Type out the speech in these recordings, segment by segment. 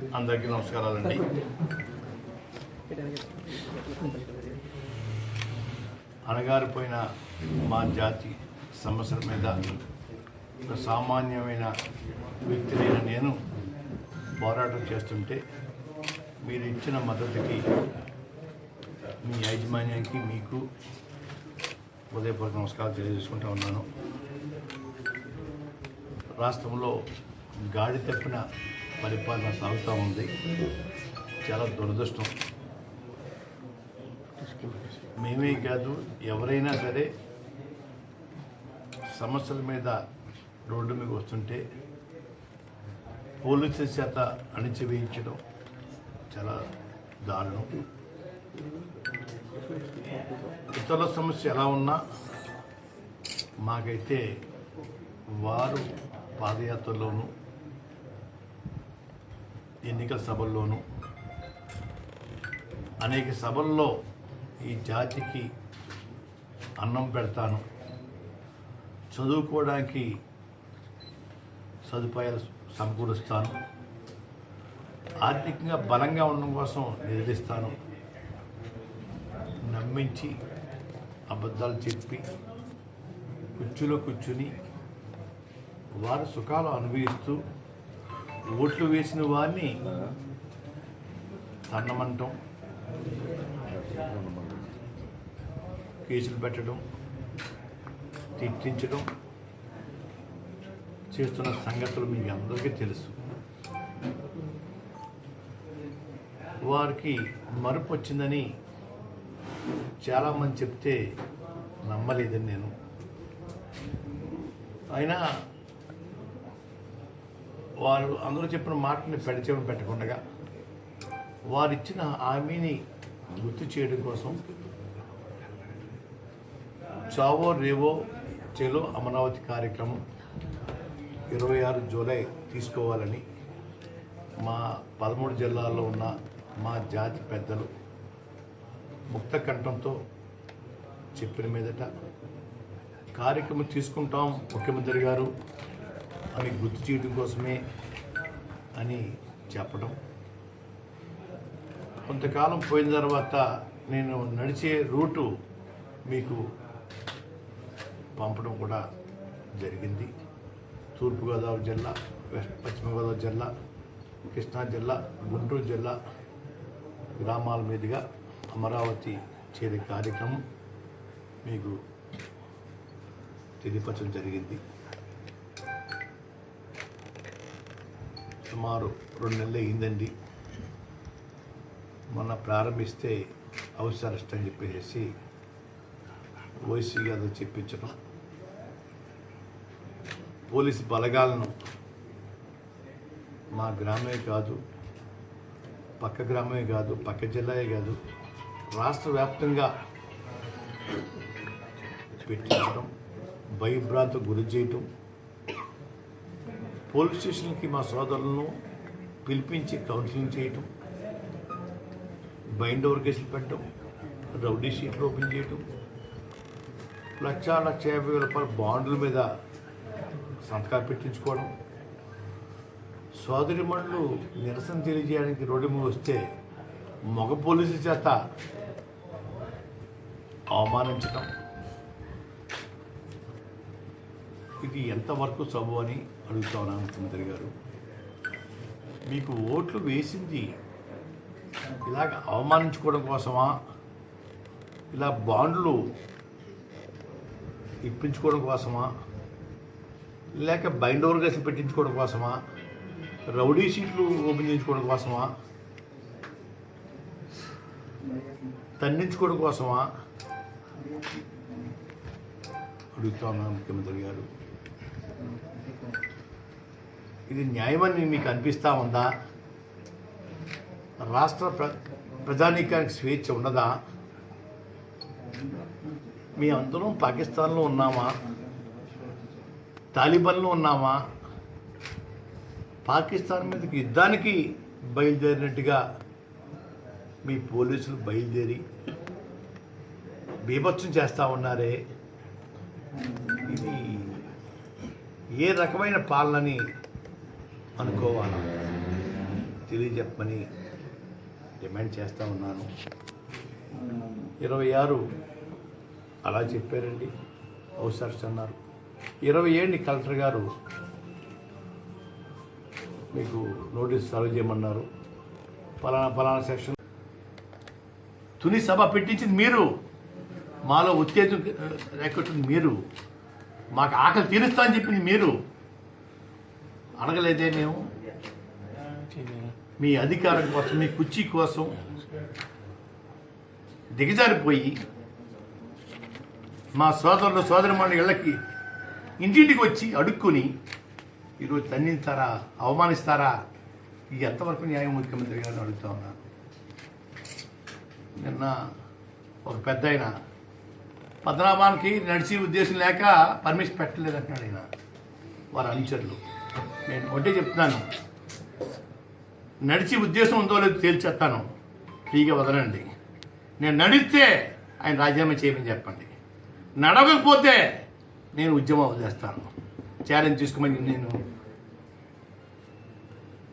అందరికీ నమస్కారాలండి. అణగారిపోయిన మా జాతి సమస్యల మీద ఒక సామాన్యమైన వ్యక్తినైన నేను పోరాటం చేస్తుంటే మీరు ఇచ్చిన మద్దతుకి మీ యాజమాన్యానికి మీకు ఉదయపూర్వక నమస్కారాలు తెలియజేసుకుంటా ఉన్నాను. రాష్ట్రంలో గాడి తప్పిన పరిపాలన సాగుతూ ఉంది. చాలా దురదృష్టం. మేమే కాదు ఎవరైనా సరే సమస్యల మీద రోడ్డు మీద వస్తుంటే పోలీసుల చేత అణిచివేయించడం చాలా దారుణం. ఇతరుల సమస్య ఎలా ఉన్నా మాకైతే వారు పాదయాత్రలోనూ ఎన్నికల సభల్లోనూ అనేక సభల్లో ఈ జాతికి అన్నం పెడతాను. చదువుకోవడానికి సదుపాయాలు సమకూరుస్తాను. ఆర్థికంగా బలంగా ఉండడం కోసం నిధులిస్తాను నమ్మించి అబద్ధాలు చెప్పి కుర్చీలో కూర్చుని వారు సుఖాలు అనుభవిస్తూ ఓట్లు వేసిన వారిని తన్నమంటం కేసులు పెట్టడం తిట్టించడం చేస్తున్న సంగతులు మీకు అందరికీ తెలుసు. వారికి మరుపు వచ్చిందని చాలామంది చెప్తే నమ్మలేదని నేను. అయినా వారు అందరూ చెప్పిన మాటని పెడచెవిని పెట్టకుండా వారిచ్చిన హామీని గుర్తు చేయడం కోసం చావో రేవో చెలో అమరావతి కార్యక్రమం ఇరవై ఆరు జూలై తీసుకోవాలని మా పదమూడు జిల్లాల్లో ఉన్న మా జాతి పెద్దలు ముక్త కంఠంతో చెప్పిన మీదట కార్యక్రమం తీసుకుంటాం ముఖ్యమంత్రి గారు. అని గుర్తు చేయడం కోసమే అని చెప్పడం. కొంతకాలం పోయిన తర్వాత నేను నడిచే రూటు మీకు పంపడం కూడా జరిగింది. తూర్పుగోదావరి జిల్లా వెస్ట్ పశ్చిమ గోదావరి జిల్లా కృష్ణా జిల్లా గుంటూరు జిల్లా గ్రామాల మీదుగా అమరావతి చేరే కార్యక్రమం మీకు తెలియపరచడం జరిగింది. సుమారు రెండు నెలలు అయిందండి మొన్న ప్రారంభిస్తే హౌస్ అరెస్ట్ అని చెప్పేసి ఓసీ గారు చెప్పించడం పోలీసు బలగాలను మా గ్రామే కాదు పక్క గ్రామమే కాదు పక్క జిల్లాయే కాదు రాష్ట్ర వ్యాప్తంగా పెట్టించడం భయభ్రాంతకు గురి చేయటం పోలీస్ స్టేషన్కి మా సోదరులను పిలిపించి కౌన్సిలింగ్ చేయటం బైండ్ ఓవర్ కేసులు పెట్టడం రౌడీ షీట్లు ఓపెన్ చేయటం లక్ష లక్ష యాభై వేల రూపాయల బాండ్ల మీద సంతకాలు పెట్టించుకోవడం సోదరి మండలు నిరసన తెలియజేయడానికి రోడ్డు మీద వస్తే మగ పోలీసుల చేత అవమానించడం ఇది ఎంతవరకు సబు అని అడుగుతా ఉన్నాను ముఖ్యమంత్రి గారు మీకు ఓట్లు వేసింది. ఇలాగ అవమానించుకోవడం కోసమా? ఇలా బాండ్లు ఇప్పించుకోవడం కోసమా? లేక బైండ్ ఓవర్ పెట్టించుకోవడం కోసమా? రౌడీ సీట్లు ఓపెన్ చేయించుకోవడం కోసమా? తండించుకోవడం కోసమా? అడుగుతా ఉన్నాను ముఖ్యమంత్రి గారు? ఇది న్యాయమని మీకు అనిపిస్తూ ఉందా? రాష్ట్ర ప్ర ప్రజానీకానికి స్వేచ్ఛ ఉండదా మీ అందరం పాకిస్తాన్లో ఉన్నామా? తాలిబన్లో ఉన్నామా? పాకిస్తాన్ మీదకి యుద్ధానికి బయలుదేరినట్టుగా మీ పోలీసులు బయలుదేరి బీభత్సం చేస్తూ ఉన్నారే? ఇది ఏ రకమైన పాలనని అనుకోవాలా? తెలియజెప్పమని డిమాండ్ చేస్తూ ఉన్నాను. ఇరవై ఆరు అలా చెప్పారండి. హౌస్ అన్నారు ఇరవై ఏడుని కలెక్టర్ గారు మీకు నోటీస్ సర్వ్ చేయమన్నారు. ఫలానా ఫలానా సెక్షన్. తుని సభ పెట్టించింది మీరు. మాలో ఉత్తేజం రేకొట్టింది మీరు. మాకు ఆకలి తీరుస్తా అని చెప్పింది మీరు. అడగలేదే మేము. మీ అధికారం కోసం మీ కుర్చీ కోసం దిగజారిపోయి మా సోదరులు సోదరిమణి ఇళ్ళకి ఇంటింటికి వచ్చి అడుక్కుని ఈరోజు తన్నిస్తారా? అవమానిస్తారా? ఇది ఎంతవరకు న్యాయం? ముఖ్యమంత్రి గారిని అడుగుతా ఉన్నాను నిన్న ఒక పెద్ద ఆయన పద్మనాభానికి నడిచి ఉద్దేశం లేక పర్మిషన్ పెట్టలేదంటున్నాడు ఆయన వారి అనుచరులు. నేను ఒకటే చెప్తున్నాను నడిచి ఉద్దేశం ఉందో లేదో తేల్చేస్తాను. ఫ్రీగా వదలండి. నేను నడిస్తే ఆయన రాజీనామా చేయమని చెప్పండి. నడవకపోతే నేను ఉద్యమం వదిలేస్తాను. ఛాలెంజ్ తీసుకోమని నేను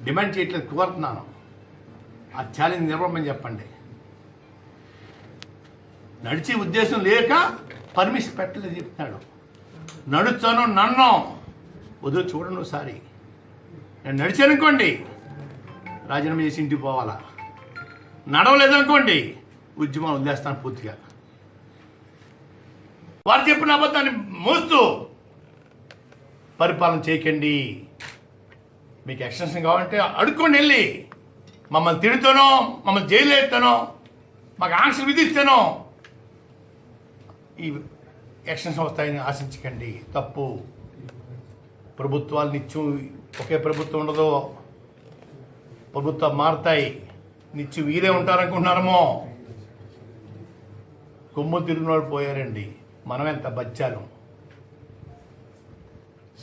డిమాండ్ చేయట్లేదు కోరుతున్నాను. ఆ ఛాలెంజ్ నిలవమని చెప్పండి. నడిచే ఉద్దేశం లేక పర్మిషన్ పెట్టలేదు చెప్తున్నాడు నడుస్తాను నన్ను వదిలి చూడండి ఒకసారి. నేను నడిచానుకోండి రాజీనామా చేసి ఇంటికి పోవాలా? నడవలేదనుకోండి ఉద్యమం వదిలేస్తాను పూర్తిగా. వారు చెప్పిన అబద్ధాన్ని మోస్తూ పరిపాలన చేయకండి. మీకు ఎక్స్టెన్షన్ కావాలంటే అడుక్కోండి వెళ్ళి మమ్మల్ని తిడుతానో మమ్మల్ని జైలు వేస్తానో మాకు ఆంక్షలు విధిస్తానో ఈ ఎక్స్టెన్షన్ వస్తాయని ఆశించకండి. తప్పు. ప్రభుత్వాలు నిత్యం ఒకే ప్రభుత్వం ఉండదు ప్రభుత్వం మారుతాయి. నిత్యం వీరే ఉంటారనుకుంటున్నారమో? కొమ్ము తిరిగినోడు పోయారండి. మనం ఎంత బచ్చాను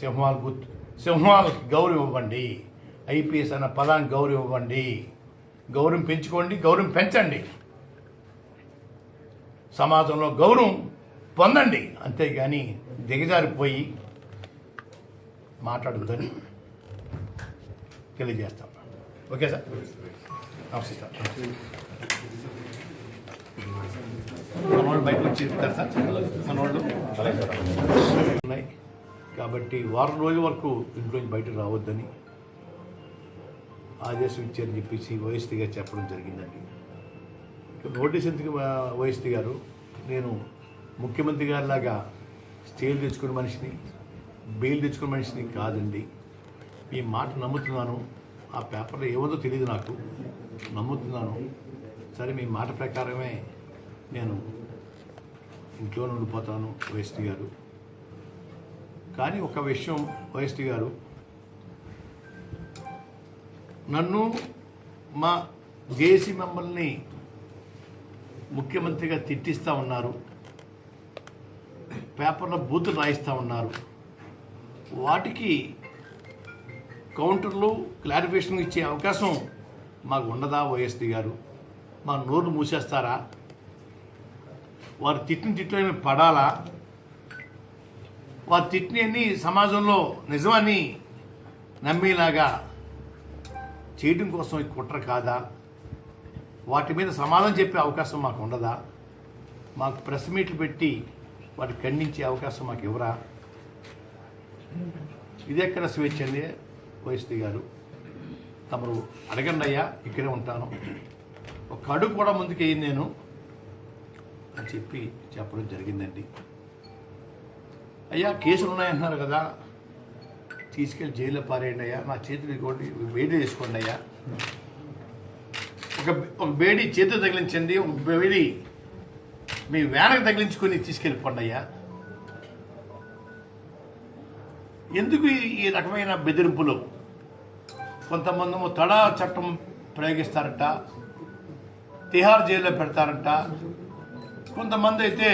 సింహాలు గుర్తు సింహాలకు గౌరవం ఇవ్వండి. ఐపీఎస్ అన్న పదానికి గౌరవం ఇవ్వండి. గౌరవం పెంచుకోండి గౌరవం పెంచండి. సమాజంలో గౌరవం పొందండి. అంతేగాని దిగజారిపోయి మాట్లాడదని తెలియజేస్తాం ఓకే సార్ నమస్తే సార్ మనవాళ్ళు బయటకు వచ్చి చెప్తారు సార్ మనవాళ్ళు ఉన్నాయి కాబట్టి వారం రోజుల వరకు ఇంట్లోంచి బయటకు రావద్దని ఆదేశం ఇచ్చారని చెప్పేసి ఓఎస్టీ గారు చెప్పడం జరిగిందండి. నోటీస్ ఎందుకు ఓఎస్టీ గారు? నేను ముఖ్యమంత్రి గారిలాగా స్టేలు తెచ్చుకున్న మనిషిని బెయిల్ తెచ్చుకున్న మనిషిని కాదండి. ఈ మాట నమ్ముతున్నాను. ఆ పేపర్లో ఏముందో తెలియదు నాకు. నమ్ముతున్నాను. సరే మీ మాట ప్రకారమే నేను ఇంట్లో ఉండిపోతాను ఓఎస్టీ గారు. కానీ ఒక విషయం ఓఎస్టీ గారు. నన్ను మా జేసీ మమ్మల్ని ముఖ్యమంత్రిగా తిట్టిస్తూ ఉన్నారు. పేపర్లో బూతులు రాయిస్తూ ఉన్నారు. వాటికి కౌంటర్లు క్లారిఫికేషన్ ఇచ్చే అవకాశం మాకు ఉండదా వైఎస్డి గారు? మా నోరు మూసేస్తారా? వారు తిట్టిన తిట్లు ఏమి పడాలా? వారు తిట్టిన సమాజంలో నిజమని నమ్మేలాగా చేయడం కోసం ఈ కుట్ర కాదా? వాటి మీద సమాధానం చెప్పే అవకాశం మాకు ఉండదా మాకు ప్రెస్ మీట్లు పెట్టి వాటి ఖండించే అవకాశం మాకు ఇవ్వరా ఇది ఎక్కడ స్వేచ్ఛ అండి. ఓఎస్టీ గారు. తమరు అడగండి అయ్యా ఇక్కడే ఉంటాను. ఒక అడుగు కూడా ముందుకేయి నేను అని చెప్పి చెప్పడం జరిగిందండి. అయ్యా కేసులు ఉన్నాయంటున్నారు కదా. తీసుకెళ్ళి జైల్లో పారేయండి అయ్యా. నా చేతులు ఇంకోటి వేడి వేసుకోండి అయ్యా. ఒక ఒక బేడి చేతి తగిలించండి ఒక బేడి మీ వేనకు తగిలించుకొని తీసుకెళ్ళిపోండి అయ్యా. ఎందుకు ఈ- ఈ రకమైన బెదిరింపులు? కొంతమంది తడా చట్టం ప్రయోగిస్తారట తిహార్ జైల్లో పెడతారంట. కొంతమంది అయితే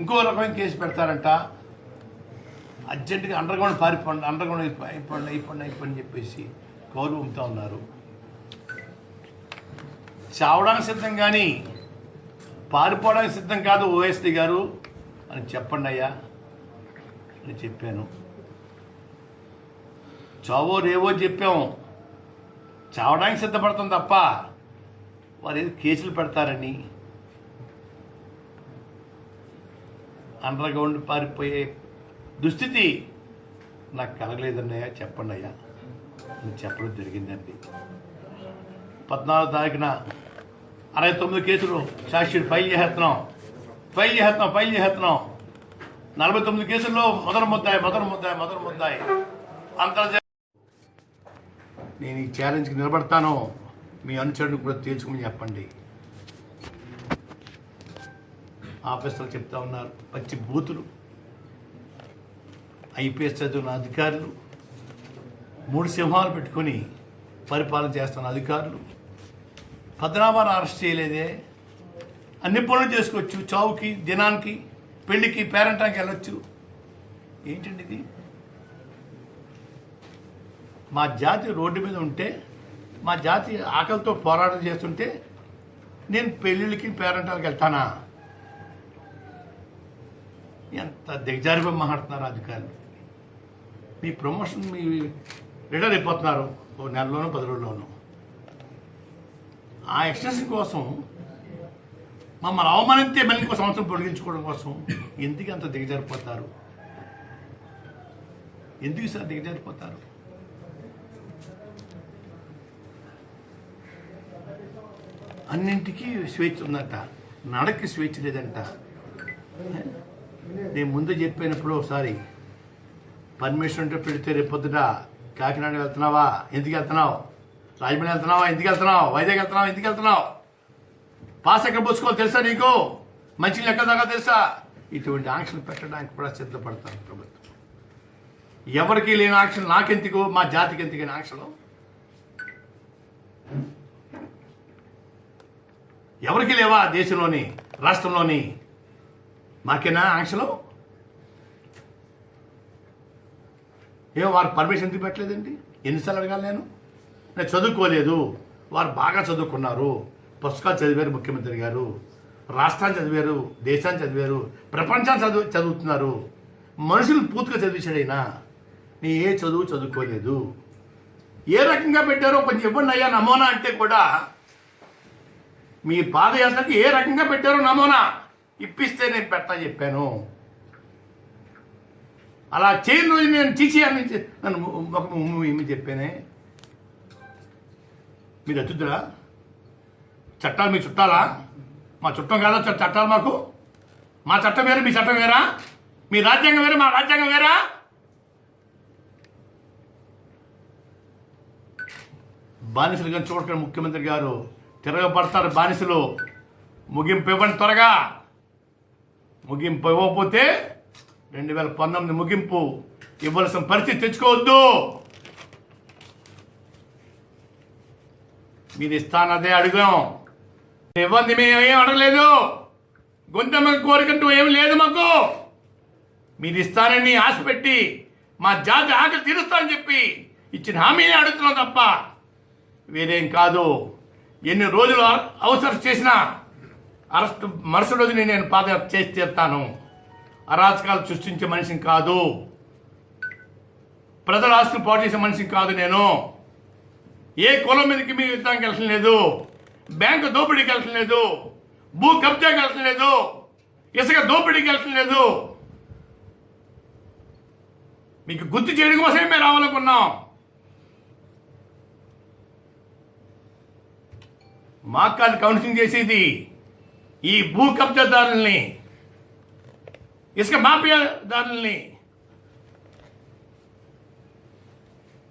ఇంకో రకమైన కేసు పెడతారంట. అర్జెంటుగా అండర్గ్రౌండ్ పారిపోండి అండర్గ్రౌండ్ అయిపోండి అయిపోండి అయిపోండి అని చెప్పేసి కౌలు ఉంటా ఉన్నారు. చావడానికి సిద్ధం కానీ పారిపోవడానికి సిద్ధం కాదు ఓఎస్టీ గారు అని చెప్పండి అయ్యా అని చెప్పాను. చావో రేవో చెప్పాం. చావడానికి సిద్ధపడతాం తప్ప వారు ఏదో కేసులు పెడతారని. అండర్గ్రౌండ్ పారిపోయే దుస్థితి నాకు కలగలేదన్నయ్యా చెప్పండి అయ్యా నేను చెప్పడం జరిగిందండి. పద్నాలుగు తారీఖున అరవై తొమ్మిది కేసులు సాక్షి ఫైల్ చేస్తున్నాం ఫైల్ చేస్తున్నాం ఫైల్ చేస్తున్నాం నలభై తొమ్మిది కేసుల్లో మొదటి ముద్దాయి మొదటి ముద్దాయి మొదటి ముద్దాయి అంతర్జాతీయ నేను ఈ ఛాలెంజ్కి నిలబడతానో మీ అనుచరుడు కూడా తేల్చుకుని చెప్పండి. ఆఫీసర్లు చెప్తా ఉన్నారు పచ్చి బూతులు ఐపీఎస్ చదివిన అధికారులు మూడు సింహాలు పెట్టుకొని పరిపాలన చేస్తున్న అధికారులు పద్మనాభాన్ని అరెస్ట్ చేయలేదే అన్ని పనులు చేసుకోవచ్చు చావుకి దినానికి పెళ్ళికి పేరెంటానికి వెళ్ళొచ్చు. ఏంటండి ఇది? మా జాతి రోడ్డు మీద ఉంటే మా జాతి ఆకలితో పోరాటం చేస్తుంటే నేను పెళ్ళిళ్ళకి పేరెంటాలకు వెళ్తానా? ఎంత దిగజారిపోయి మాట్లాడుతున్నారు అధికారులు. మీ ప్రమోషన్ మీ రిటైర్ అయిపోతున్నారు ఓ నెలలోనూ పది రోజుల్లోనూ. ఆ ఎక్స్టెన్షన్ కోసం మమ్మల్ని అవమానిస్తే మళ్ళీ ఇంకో సంవత్సరం పొడిగించుకోవడం కోసం ఎందుకు అంత దిగజారిపోతారు? ఎందుకు సార్ దిగజారిపోతారు? అన్నింటికీ స్వేచ్ఛ ఉందంట. నడకి స్వేచ్ఛ లేదంట. నేను ముందు చెప్పినప్పుడు ఒకసారి పర్మిషన్ ఉంటే పెడితే రేపు పొద్దుట కాకినాడ వెళ్తున్నావా? ఎందుకు వెళ్తున్నావు? రాజమండ్రి వెళ్తున్నావా? ఎందుకు వెళ్తున్నావు? వైజాగ్ వెళ్తున్నావు? ఎందుకు వెళ్తున్నావు? పాస్ ఎక్కడ పోసుకోవాలి తెలుసా నీకు? మంచి లెక్క దాకా తెలుసా? ఇటువంటి ఆంక్షలు పెట్టడానికి కూడా సిద్ధపడతాను ప్రభుత్వం. ఎవరికి లేని ఆంక్షలు నాకెందుకు? మా జాతికి ఎందుకని ఆంక్షలు? ఎవరికి లేవా దేశంలోని రాష్ట్రంలోని? మాకేనా ఆంక్షలు? ఏమో వారు పర్మిషన్ ఎందుకు పెట్టలేదండి? ఎన్నిసార్లు అడగాలి నేను? నేను చదువుకోలేదు. వారు బాగా చదువుకున్నారు. పుస్తకాలు చదివారు ముఖ్యమంత్రి గారు. రాష్ట్రాన్ని చదివారు దేశాన్ని చదివారు ప్రపంచాన్ని చదువు చదువుతున్నారు. మనుషులు పూర్తిగా చదివించాడు అయినా నీ ఏ చదువు చదువుకోలేదు. ఏ రకంగా పెట్టారో కొంచెం ఇవ్వండి అయ్యా నమోనా అంటే కూడా మీ పాదయాత్రకి ఏ రకంగా పెట్టారో నమూనా? ఇప్పిస్తే నేను పెట్టా చెప్పాను. అలా చేయని రోజు నేను చీచి అని నన్ను ఒక ఏమి చెప్పానే? మీరు అతిథులా? చట్టాలు మీ చుట్టాలా? మా చుట్టం కాదా చ- చట్టాలు మాకు? మా చట్టం వేరు మీ చట్టం వేరా? మీ రాజ్యాంగం వేరే మా రాజ్యాంగం వేరా? బానిసలుగా కానీ ముఖ్యమంత్రి గారు తిరగబడతారు బానిసలు. ముగింపు ఇవ్వండి త్వరగా. ముగింపు ఇవ్వకపోతే రెండు వేల పంతొమ్మిది ముగింపు ఇవ్వాల్సిన పరిస్థితి తెచ్చుకోవద్దు. మీరు ఇస్తానదే అడిగాం. ఇవ్వండి మేమేం అడగలేదు. గొంతమ్మ కోరికంటూ ఏమి లేదు మాకు. మీరు ఇస్తానని ఆశ పెట్టి మా జాతి ఆకలి తీరుస్తానని చెప్పి ఇచ్చిన హామీని అడుగుతున్నాం తప్ప వేరేం కాదు. ఎన్ని రోజులు అవసరం చేసినా అరెస్ట్ మరుసటి రోజు నేను పాదయాత్ర చేసి తీరుతాను. అరాచకాలు సృష్టించే మనిషిని కాదు. ప్రజల ఆస్తిని పాటు చేసే మనిషిని కాదు నేను. ఏ కులం మీదకి మీ యుద్ధానికి వెళ్ళడం లేదు. బ్యాంకు దోపిడీకి వెళ్ళడం లేదు. భూ కబ్జాకి వెళ్ళడం లేదు. ఇసుక దోపిడీకి వెళ్ళడం లేదు. మీకు గుర్తు చేయడం కోసమే మేము రావాలనుకున్నాం. మాకు కాదు కౌన్సిలింగ్ చేసేది ఈ భూ కబ్జాదారుల్ని ఇసుక మాఫియాదారుల్ని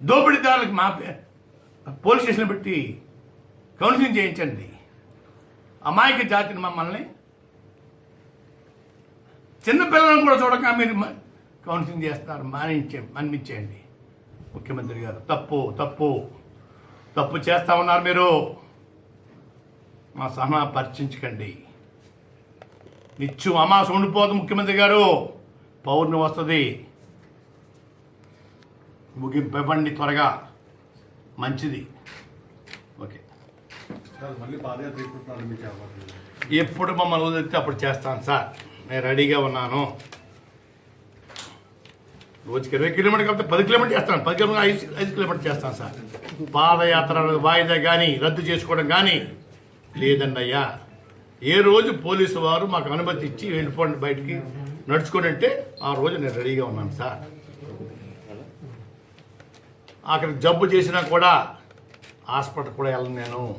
దోపిడీదారులకు మాఫియా పోలీస్ స్టేషన్ పెట్టి కౌన్సిలింగ్ చేయించండి. అమాయక జాతిని మమ్మల్ని చిన్నపిల్లలను కూడా చూడక మీరు కౌన్సిలింగ్ చేస్తారు మానించే అనిపించేయండి ముఖ్యమంత్రి గారు తప్పు తప్పు తప్పు చేస్తా ఉన్నారు మీరు. మా సహనా పరిచించకండి. నిత్యం అమాస ఉండిపోదు ముఖ్యమంత్రి గారు. పౌర్ణమి వస్తుంది. ముగింపు ఇవ్వండి త్వరగా. మంచిది. ఓకే. ఎప్పుడు మమ్మల్ని వదిలితే అప్పుడు చేస్తాను సార్. నేను రెడీగా ఉన్నాను. రోజుకి ఇరవై కిలోమీటర్ కాబట్టి పది కిలోమీటర్ చేస్తాను. పది కిలోమీటర్ ఐదు ఐదు కిలోమీటర్ చేస్తాను సార్. పాదయాత్ర వాయిదా కానీ రద్దు చేసుకోవడం కానీ లేదన్నయ్యా ఏ రోజు పోలీసు వారు మాకు అనుమతి ఇచ్చి వెళ్ళిపోండి బయటికి. నడుచుకొని అంటే ఆ రోజు నేను రెడీగా ఉన్నాను సార్. అక్కడ జబ్బు చేసినా కూడా హాస్పిటల్ కూడా వెళ్ళను నేను.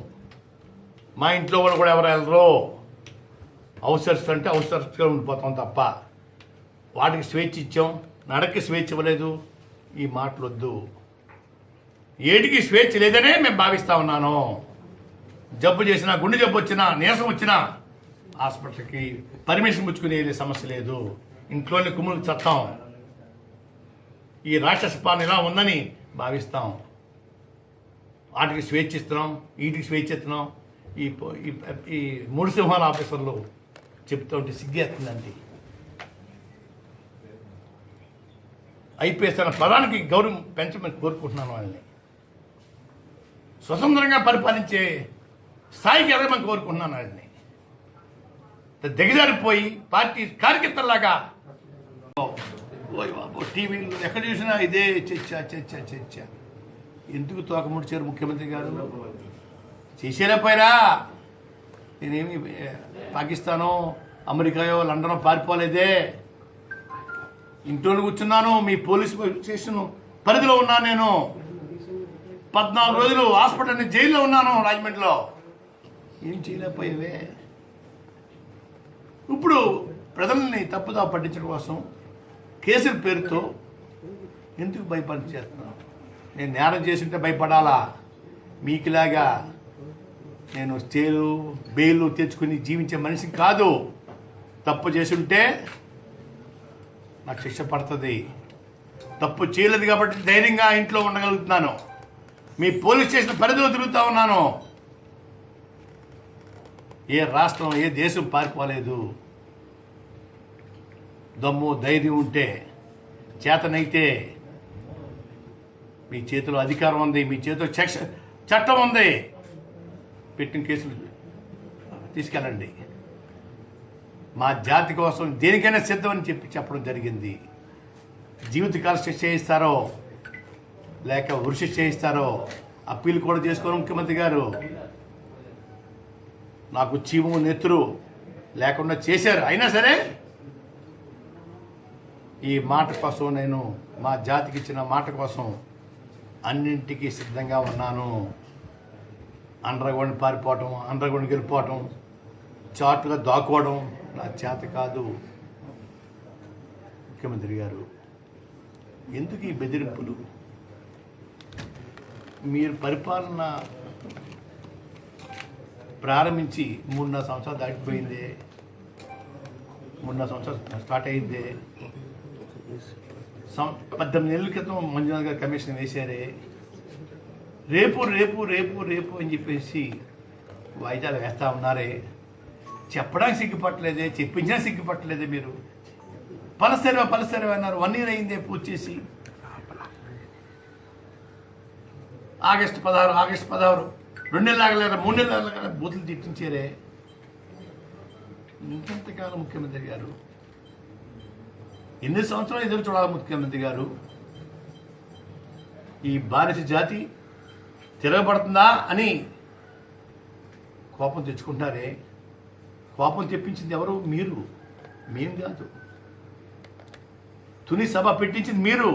మా ఇంట్లో వాళ్ళు కూడా ఎవరు వెళ్ళరు. అవసరస్ అంటే అవసరస్గా ఉండిపోతాం తప్ప. వాటికి స్వేచ్ఛ ఇచ్చాం. నడకి స్వేచ్ఛ ఇవ్వలేదు. ఈ మాటలు వద్దు ఏటికి స్వేచ్ఛ లేదనే మేము భావిస్తా ఉన్నాను. జబ్బు చేసినా గుండె జబ్బు వచ్చినా నీరసం వచ్చినా హాస్పిటల్కి పర్మిషన్ పుచ్చుకునే సమస్య లేదు. ఇంట్లోనే కుమ్ములు చత్తాం. ఈ రాక్షస పాలన ఇలా ఉందని భావిస్తాం. వాటికి స్వేచ్ఛ ఇస్తున్నాం వీటికి స్వేచ్ఛిస్తున్నాం. ఈ ఈ- మూడు సింహాల ఆఫీసర్లు చెప్తూ ఉంటే సిగ్గేస్తుందండి ఐపీఎస్ అన్న పదానికి గౌరవం పెంచమని కోరుకుంటున్నాను వాళ్ళని. స్వతంత్రంగా పరిపాలించే స్థాయికి ఎదగమని కోరుకుంటున్నాను ఆయన్ని దిగజారిపోయి పార్టీ కార్యకర్తలాగా ఓయ్ టీవీలో ఎక్కడ చూసినా ఇదే చర్చ చర్చ చర్చ. ఎందుకు తోకముడిచారు ముఖ్యమంత్రి గారు? చేసేలేపోయారా నేనేమి పాకిస్తానో అమెరికాయో లండనో పారిపోలేదే. ఇంట్లో కూర్చున్నాను మీ పోలీస్ స్టేషన్ పరిధిలో ఉన్నాను నేను. పద్నాలుగు రోజులు హాస్పిటల్ జైల్లో ఉన్నాను రాజమండ్రిలో. ఏం చేయలేకపోయావే ఇప్పుడు ప్రజల్ని తప్పుదా పట్టించడం కోసం కేసుల పేరుతో ఎందుకు భయపడి చేస్తున్నావు? నేను నేరం చేస్తుంటే భయపడాలా? మీకులాగా నేను స్టేలు బెయిలు తెచ్చుకుని జీవించే మనిషి కాదు. తప్పు చేసుంటే నాకు శిక్ష పడుతుంది. తప్పు చేయలేదు కాబట్టి ధైర్యంగా ఇంట్లో ఉండగలుగుతున్నాను. మీ పోలీస్ స్టేషన్ పరిధిలో తిరుగుతూ ఉన్నాను. ఏ రాష్ట్రం ఏ దేశం పారిపోలేదు. దమ్ము ధైర్యం ఉంటే చేతనైతే మీ చేతిలో అధికారం ఉంది మీ చేతిలో చక్ష చట్టం ఉంది. పెట్టిన కేసులు తీసుకెళ్ళండి. మా జాతి కోసం దేనికైనా సిద్ధమని చెప్పి చెప్పడం జరిగింది. జీవితకాల శిక్ష చేయిస్తారో లేక వృషి చేయిస్తారో అప్పీల్ కూడా చేసుకోరు ముఖ్యమంత్రి గారు. నాకు చీము నెత్తురు లేకుండా చేశారు. అయినా సరే ఈ మాట కోసం నేను మా జాతికి ఇచ్చిన మాట కోసం అన్నింటికీ సిద్ధంగా ఉన్నాను. అండర్గ్రౌండ్ పారిపోవటం అండర్గ్రౌండ్కి వెళ్ళిపోవటం చాటుగా దాక్కోవడం నా చేత కాదు. ముఖ్యమంత్రి గారు ఎందుకు ఈ బెదిరింపులు? మీరు పరిపాలన ప్రారంభించి మూడున్నర సంవత్సరాలు దాటిపోయింది. మూడున్నర సంవత్సరాలు స్టార్ట్ అయింది. పద్దెనిమిది నెలల క్రితం మంజునాథ్ గారు కమిషన్ వేశారే. రేపు రేపు రేపు రేపు అని చెప్పేసి వాయిదాలు వేస్తా ఉన్నారే. చెప్పడానికి సిగ్గుపట్టలేదే చెప్పించినా సిగ్గుపట్టలేదే మీరు. పలసరివా పలసరివా అన్నారు. వన్ ఇయర్ అయిందే పూర్తి చేసి. ఆగస్టు పదహారు ఆగస్టు పదహారు. రెండు నెలలు ఆగలేరా? మూడు నెలలు ఆగలేరా? బూతులు తిట్టించారే. ఇంకెంతకాలం ముఖ్యమంత్రి గారు? ఎన్ని సంవత్సరాలు ఎదురు చూడాలి ముఖ్యమంత్రి గారు? ఈ బానిస జాతి తిరగబడుతుందా అని కోపం తెచ్చుకుంటారే కోపం తెప్పించింది ఎవరు? మీరు. మేం కాదు. తుని సభ పెట్టించింది మీరు.